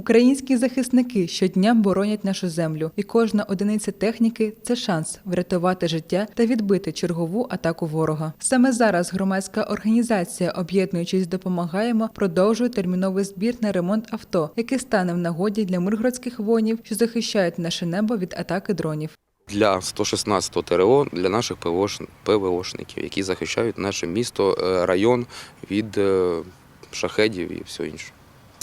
Українські захисники щодня боронять нашу землю, і кожна одиниця техніки це шанс врятувати життя та відбити чергову атаку ворога. Саме зараз громадська організація, об'єднуючись, допомагаємо, продовжує терміновий збір на ремонт авто, який стане в нагоді для миргородських воїнів, що захищають наше небо від атаки дронів. для 116-го ТРО для наших ПВОшників, які захищають наше місто, е, район від е, шахедів і все інше.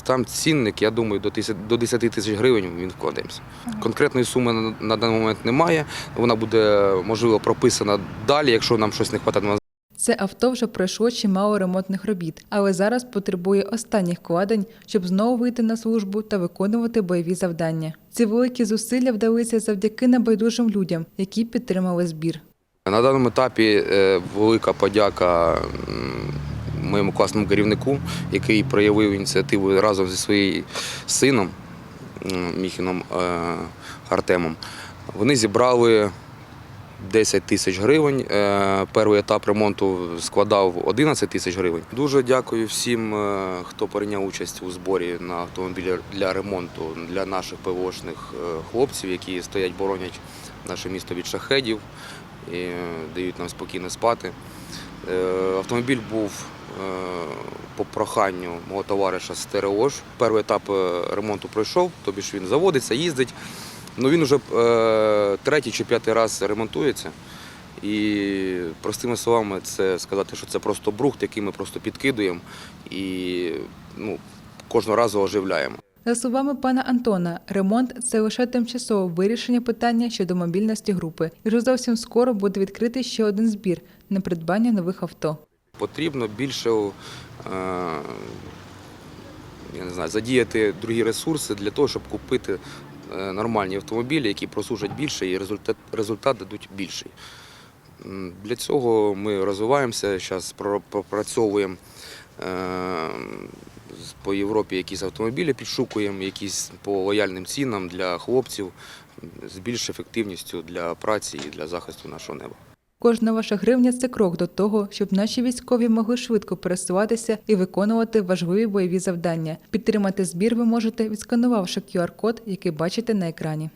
Там цінник, я думаю, до 10 до 10 тисяч гривень він вкладається. Конкретної суми на, на даний момент немає. Вона буде, можливо, прописана далі, якщо нам щось не вистачає. Це авто вже пройшло чимало ремонтних робіт, але зараз потребує останніх вкладень, щоб знову вийти на службу та виконувати бойові завдання. Ці великі зусилля вдалися завдяки небайдужим людям, які підтримали збір. На даному етапі е, велика подяка моєму класному керівнику, який проявив ініціативу разом зі своїм сином Міхіном е, Артемом. Вони зібрали 10 тисяч гривень. Е, Перший етап ремонту складав 11 тисяч гривень. Дуже дякую всім, е, хто прийняв участь у зборі на автомобілі для ремонту для наших ПВОшних хлопців, які стоять, боронять наше місто від шахедів і дають нам спокійно спати. Е, Автомобіль був е, по проханню мого товариша з ТРОЖ. Перший етап е, ремонту пройшов, тобі ж він заводиться, їздить. Ну він вже третій чи п'ятий раз ремонтується. І простими словами, це сказати, що це просто брухт, який ми просто підкидуємо і ну, кожного разу оживляємо. За словами пана Антона, ремонт це лише тимчасове вирішення питання щодо мобільності групи, і вже зовсім скоро буде відкритий ще один збір на придбання нових авто. Потрібно більше е, я не знаю, задіяти другі ресурси для того, щоб купити е, нормальні автомобілі, які прослужать більше і результат, результат дадуть більший. Для цього ми розвиваємося, зараз пропрацьовуємо е, по Європі якісь автомобілі, підшукуємо, якісь по лояльним цінам для хлопців з більш ефективністю для праці і для захисту нашого неба. Кожна ваша гривня це крок до того, щоб наші військові могли швидко пересуватися і виконувати важливі бойові завдання. Підтримати збір ви можете, відсканувавши QR-код, який бачите на екрані.